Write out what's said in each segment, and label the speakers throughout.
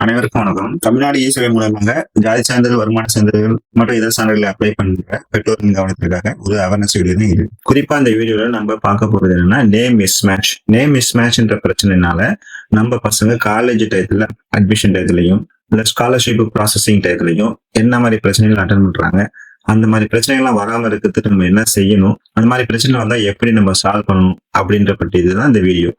Speaker 1: அனைவருக்கும் வணக்கம். தமிழ்நாடு இ சேவை மூலமாக ஜாதி சான்றிதழ் வருமான சான்றிதழ்கள் மற்றும் இதர சான்றிதழ்களை அப்ளை பண்ற பெற்றோரின் கவனத்திற்காக ஒரு அவேர்னஸ் வீடியோ தான் இது குறிப்பா இந்த வீடியோல நம்ம பார்க்க போறது என்னன்னா name miss match name miss மேட்ச்ன்ற பிரச்சனைனால நம்ம பசங்க காலேஜ் டயத்துல அட்மிஷன் டயத்துலயும் இல்ல ஸ்காலர்ஷிப் ப்ராசஸிங் டயத்துலயும் என்ன மாதிரி பிரச்சனைகள் அட்டன் பண்றாங்க அந்த மாதிரி பிரச்சனைகள்லாம் வராமல் இருக்கிறதுக்கு நம்ம என்ன செய்யணும் அந்த மாதிரி பிரச்சனை வந்தால் எப்படி நம்ம சால்வ் பண்ணணும் அப்படின்ற பற்றி இதுதான் இந்த வீடியோ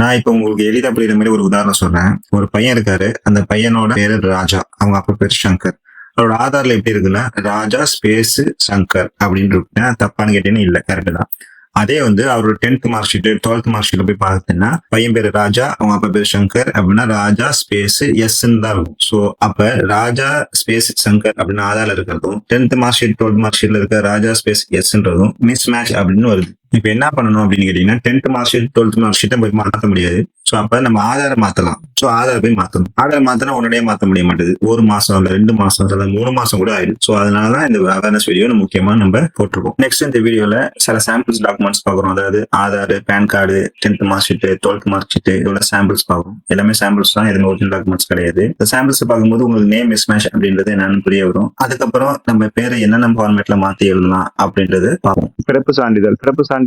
Speaker 1: நான் இப்ப உங்களுக்கு எளிதா புரியுற மாதிரி ஒரு உதாரணம் சொல்றேன். ஒரு பையன் இருக்காரு. அந்த பையனோட பேரு ராஜா. அவங்க அப்பா பேர் சங்கர். அவரோட ஆதார்ல எப்படி இருக்குன்னா ராஜா ஸ்பேஸ் சங்கர் அப்படின்னு இருக்கு. தப்பான்னு கேட்டீங்கன்னா இல்ல. கரெக்டு தான். அதே வந்து அவரோட tenth mark sheet twelfth mark ஷீட்ல போய் பார்த்தீங்கன்னா பையன் பேரு ராஜா அவங்க அப்பா பேர் சங்கர் அப்படின்னா ராஜா ஸ்பேஸ் எஸ் தான் இருக்கும். ஸோ அப்ப ராஜா ஸ்பேஸ் சங்கர் அப்படின்னு ஆதார்ல இருக்கிறதும் tenth mark sheet twelfth mark ஷீட்ல இருக்க ராஜா ஸ்பேஸ் எஸ்ன்றதும் மிஸ் மேட்ச் அப்படின்னு வருது. இப்ப என்ன பண்ணணும் அப்படின்னு கேட்டீங்கன்னா tenth mark sheet twelfth mark ஷீட்டை போய் மாற்ற முடியாது. ஸோ அப்ப நம்ம ஆதாரம் மாத்தலாம். ஸோ ஆதார் போய் மாத்தணும். ஆதார் மாத்தினா உடனே மாற்ற முடிய மாட்டேது. ஒரு மாசம் இல்லை ரெண்டு மாசம் இல்ல மூணு மாசம் கூட ஆயிடும். ஸோ அதனாலதான் இந்த அவேர்னஸ் வீடியோ முக்கியமா நம்ம போட்டிருக்கோம். நெக்ஸ்ட் இந்த வீடியோல சில சாம்பிள்ஸ் டாக்குமெண்ட்ஸ் பார்க்குறோம். அதாவது Aadhaar PAN card tenth mark sheet twelfth mark sheet இதோட சாம்பிள்ஸ் பார்க்குறோம். எல்லாமே சாம்பிள்ஸ் தான். எதுவும் ஒரிஜினல் டாக்குமெண்ட்ஸ் கிடையாது. இந்த சாம்பிள்ஸ் பார்க்கும்போது உங்களுக்கு நேம் மிஸ் மேட்ச் அப்படின்றது என்னன்னு புரிய வரும். அதுக்கப்புறம் நம்ம பேரை என்னென்ன ஃபார்மேட்ல மாத்தி எழுதலாம் அப்படின்றது பார்ப்போம்.
Speaker 2: பிறப்பு சான்றிதழ். பிறப்பு சான்றிதழ்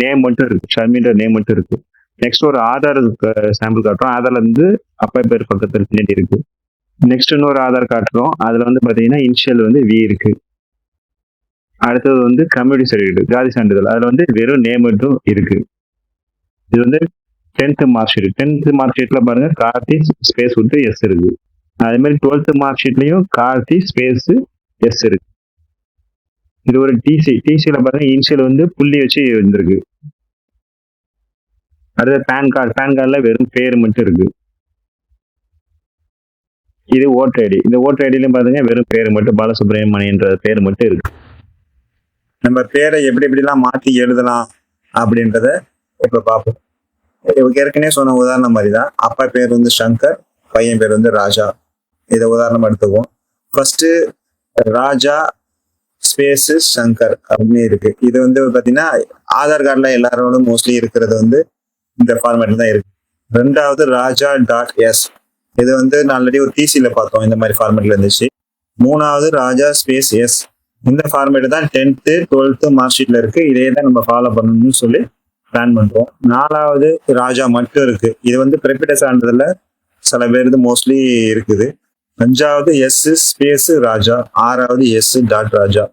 Speaker 2: நேம் மட்டும் இருக்கு. ஷர்மின்ற நேம் மட்டும் இருக்கு. நெக்ஸ்ட் ஒரு ஆதார் சாம்பிள் காட்டுறோம். ஆதார்ல இருந்து அப்பா பேர் பக்கத்தில் பின்னாடி இருக்கு. நெக்ஸ்ட் இன்னொரு ஆதார் காட்டுறோம். அதுல வந்து பாத்தீங்கன்னா இனிஷியல் வந்து வி இருக்கு. அடுத்தது வந்து கம்யூனிட்டி சர்டிஃபிகேட் ஜாதி சான்றிதழ். அதுல வந்து வெறும் நேம் மட்டும் இருக்கு. இது வந்து tenth mark sheet tenth mark ஷீட்ல பாருங்க கார்த்தி ஸ்பேஸ் விட்டு எஸ் இருக்கு. அதே மாதிரி டுவெல்த் மார்க் ஷீட்லயும் கார்த்தி ஸ்பேஸ் எஸ் இருக்கு. இது ஒரு டிசி டிசியில பாருங்க இனிஷியல் வந்து புள்ளி வச்சு வந்திருக்கு. அடுத்து பேன் கார்டு பேன் கார்டில் வெறும் பேர் மட்டும் இருக்கு. இது ஓட்டர் ஐடி இந்த ஓட்டர் ஐடியிலும் பார்த்தீங்கன்னா வெறும் பேர் மட்டும் பாலசுப்ரமணியன்ற பேர் மட்டும் இருக்கு.
Speaker 1: நம்ம பேரை எப்படி எப்படிலாம் மாற்றி எழுதலாம் அப்படின்றத இப்போ பார்ப்போம். இவங்க ஏற்கனவே சொன்ன உதாரணம் மாதிரி தான் அப்பா பேர் வந்து சங்கர் பையன் பேர் வந்து ராஜா. இதை உதாரணம் எடுத்துக்குவோம். ஃபர்ஸ்ட் ராஜா ஸ்பேஸ் சங்கர் அப்படின்னு இருக்கு. இது வந்து பாத்தீங்கன்னா ஆதார் கார்டுல எல்லாரோட மோஸ்ட்லி இருக்கிறது வந்து இந்த ஃபார்மேட்ல தான் இருக்கு. ரெண்டாவது ராஜா டாட் எஸ் இது வந்து நான் ஆல்ரெடி ஒரு டிசியில பார்த்தோம் இந்த மாதிரி ஃபார்மேட்ல இருந்துச்சு. மூணாவது ராஜா ஸ்பேஸ் எஸ் இந்த ஃபார்மேட் தான் டென்த்து டுவெல்த்து மார்க் ஷீட்ல இருக்கு. இதே தான் நம்ம ஃபாலோ பண்ணணும்னு சொல்லி பிளான் பண்றோம். நாலாவது ராஜா மட்டும் இருக்கு. இது வந்து பிறப்பிட்ட சான்றிதழ்ல சில பேருக்கு மோஸ்ட்லி இருக்குது. அஞ்சாவது எஸ் ஸ்பேஸ் ராஜா ஆறாவது எஸ் டாட் ராஜா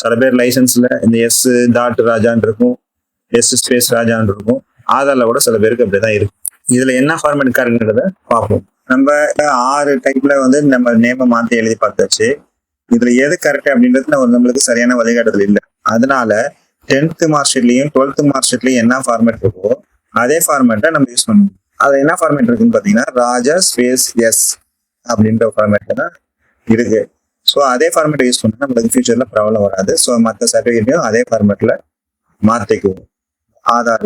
Speaker 1: சில பேர் லைசன்ஸ்ல இந்த எஸ் டாட் ராஜான் இருக்கும். எஸ் ஸ்பேஸ் ராஜான் இருக்கும். ஆதார்ல கூட சில பேருக்கு அப்படிதான் இருக்கு. இதுல என்ன ஃபார்மேட் கார்டுன்றத பார்ப்போம். நம்ம ஆறு டைப்ல வந்து நம்ம நேமை மாத்தி எழுதி பார்த்தாச்சு. இதுல எது கரெக்ட் அப்படின்றது நம்ம நம்மளுக்கு சரியான வழிகாட்டுதல் இல்லை. அதனால டென்த் மார்க் ஷீட்லையும் டுவெல்த் மார்க் ஷீட்லயும் என்ன ஃபார்மேட் இருக்கோ அதே ஃபார்மேட்டை நம்ம யூஸ் பண்ணுவோம் அது என்ன ஃபார்மேட் இருக்குன்னு பாத்தீங்கன்னா ராஜா ஸ்பேஸ் எஸ் அப்படின்ற ஃபார்மேட் தான் இருக்கு. ஸோ அதே ஃபார்மேட் யூஸ் பண்ணால் நம்மளுக்கு ஃபியூச்சரில் ப்ராப்ளம் வராது. ஸோ மற்ற சர்டிஃபிகேட்டையும் அதே ஃபார்மேட்டில் மாற்றிக்குவோம் ஆதார்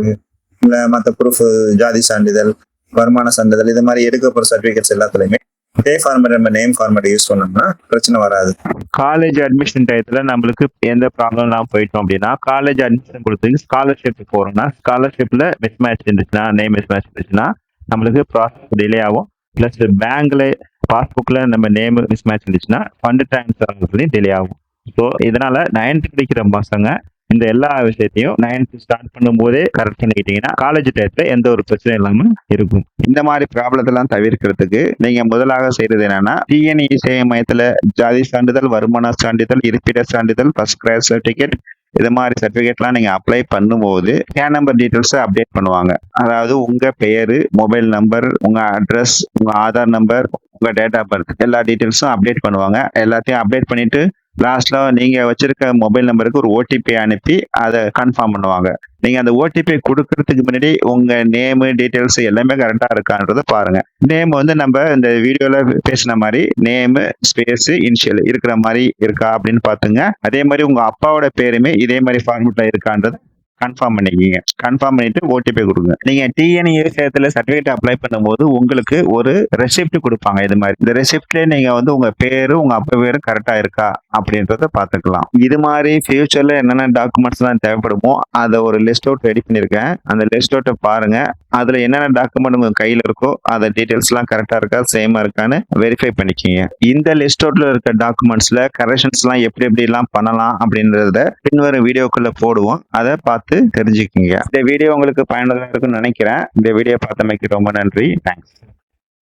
Speaker 1: இல்லை மற்ற ப்ரூஃப் ஜாதி சான்றிதழ் வருமான சான்றிதழ் இது மாதிரி எடுக்க சர்டிஃபிகேட்ஸ் எல்லாத்துலயுமே அதே ஃபார்மேட் நம்ம நேம் ஃபார்மேட் யூஸ் பண்ணோம்னா பிரச்சனை வராது.
Speaker 2: காலேஜ் அட்மிஷன் டயத்தில் நம்மளுக்கு எந்த ப்ராப்ளம் இல்லாமல் போயிட்டோம் அப்படின்னா காலேஜ் அட்மிஷன் கொடுத்து ஸ்காலர்ஷிப் போகிறோம்னா ஸ்காலர்ஷிப்பில் மிஸ் மேட்ச் இருந்துச்சுன்னா நேம் மிஸ் மேட்ச் இருந்துச்சுன்னா நம்மளுக்கு ப்ராசஸ் டிலே ஆகும். ப்ளஸ் பேங்க்ல பாஸ்புக்கில் நம்ம நேம் மிஸ் மேட்ச் இருந்துச்சுன்னா ஃபண்ட் ட்ரான்ஸ்ஃபர் ஆகிறதுலையும் டிலே ஆகும். ஸோ இதனால் நைன்த் படிக்கிற பசங்க இந்த எல்லா விஷயத்தையும் நைன்த் ஸ்டார்ட் பண்ணும்போதே கரெக்ட் பண்ணிக்கிட்டீங்கன்னா காலேஜ் டயத்தில் எந்த ஒரு பிரச்சனையும் இல்லாமல் இருக்கும். இந்த மாதிரி ப்ராப்ளத்தெல்லாம் தவிர்க்கிறதுக்கு நீங்கள் முதலாக செய்கிறது என்னன்னா டிஎன்இ சேவை மையத்தில் ஜாதி சான்றிதழ் வருமான சான்றிதழ் இருப்பிட சான்றிதழ் ஃபர்ஸ்ட் கிளாஸ் சர்டிஃபிகேட் இது மாதிரி சர்டிஃபிகேட்லாம் நீங்கள் அப்ளை பண்ணும்போது பேன் நம்பர் டீட்டெயில்ஸை அப்டேட் பண்ணுவாங்க. அதாவது உங்கள் பெயரு மொபைல் நம்பர் உங்கள் அட்ரஸ் உங்கள் ஆதார் நம்பர் உங்க டேட் ஆஃப் பர்த் எல்லா டீட்டெயில்ஸும் அப்டேட் பண்ணுவாங்க. எல்லாத்தையும் அப்டேட் பண்ணிட்டு லாஸ்ட்ல நீங்க வச்சிருக்க மொபைல் நம்பருக்கு ஒரு ஓடிபி அனுப்பி அதை கன்ஃபார்ம் பண்ணுவாங்க. நீங்க அந்த ஓடிபி கொடுக்கறதுக்கு முன்னாடி உங்க நேம் டீட்டெயில்ஸ் எல்லாமே கரெக்டா இருக்கான்றத பாருங்க. நேம் வந்து நம்ம இந்த வீடியோல பேசின மாதிரி நேமு ஸ்பேஸ் இனிஷியல் இருக்கிற மாதிரி இருக்கா அப்படின்னு பாத்துங்க அதே மாதிரி உங்க அப்பாவோட பேருமே இதே மாதிரி ஃபார்மெட்ல இருக்கான்றது கன்ஃபார்ம் பண்ணிக்கிங்க. கன்ஃபார்ம் பண்ணிட்டு ஓடிபி கொடுங்க. நீங்க டிஎன் விவசாயத்துல சர்டிஃபிகேட் அப்ளை பண்ணும்போது உங்களுக்கு ஒரு ரெசிப்ட் கொடுப்பாங்க. இது மாதிரி. இந்த ரெசிப்ட்ல நீங்க வந்து உங்க பேரு உங்க அப்பா பேரு கரெக்டா இருக்கா அப்படின்றத பாத்துக்கலாம் இது மாதிரி ஃபியூச்சர்ல என்னென்ன டாக்குமெண்ட்ஸ் எல்லாம் தேவைப்படுமோ அதை ஒரு லிஸ்ட் அவுட் ரெடி பண்ணிருக்கேன் அந்த லிஸ்ட் அவுட்டை பாருங்க. அதுல என்னென்ன டாக்குமெண்ட் உங்க கையில இருக்கோ அந்த டீடைல்ஸ் எல்லாம் கரெக்டா இருக்கா சேமா இருக்கான்னு வெரிஃபை பண்ணிக்கிங்க. இந்த லிஸ்ட் அவுட்ல இருக்க டாக்குமெண்ட்ஸ்ல கரெக்ஷன்ஸ் எல்லாம் எப்படி எப்படி எல்லாம் பண்ணலாம் அப்படின்றத பின்வரும் வீடியோக்குள்ள போடுவோம். அதை பார்த்து தெரிஞ்சுக்கிங்க. இந்த வீடியோ உங்களுக்கு பயனுள்ளதாக இருக்கும்னு நினைக்கிறேன். இந்த வீடியோ பார்த்தமைக்கு ரொம்ப நன்றி. தேங்க்ஸ்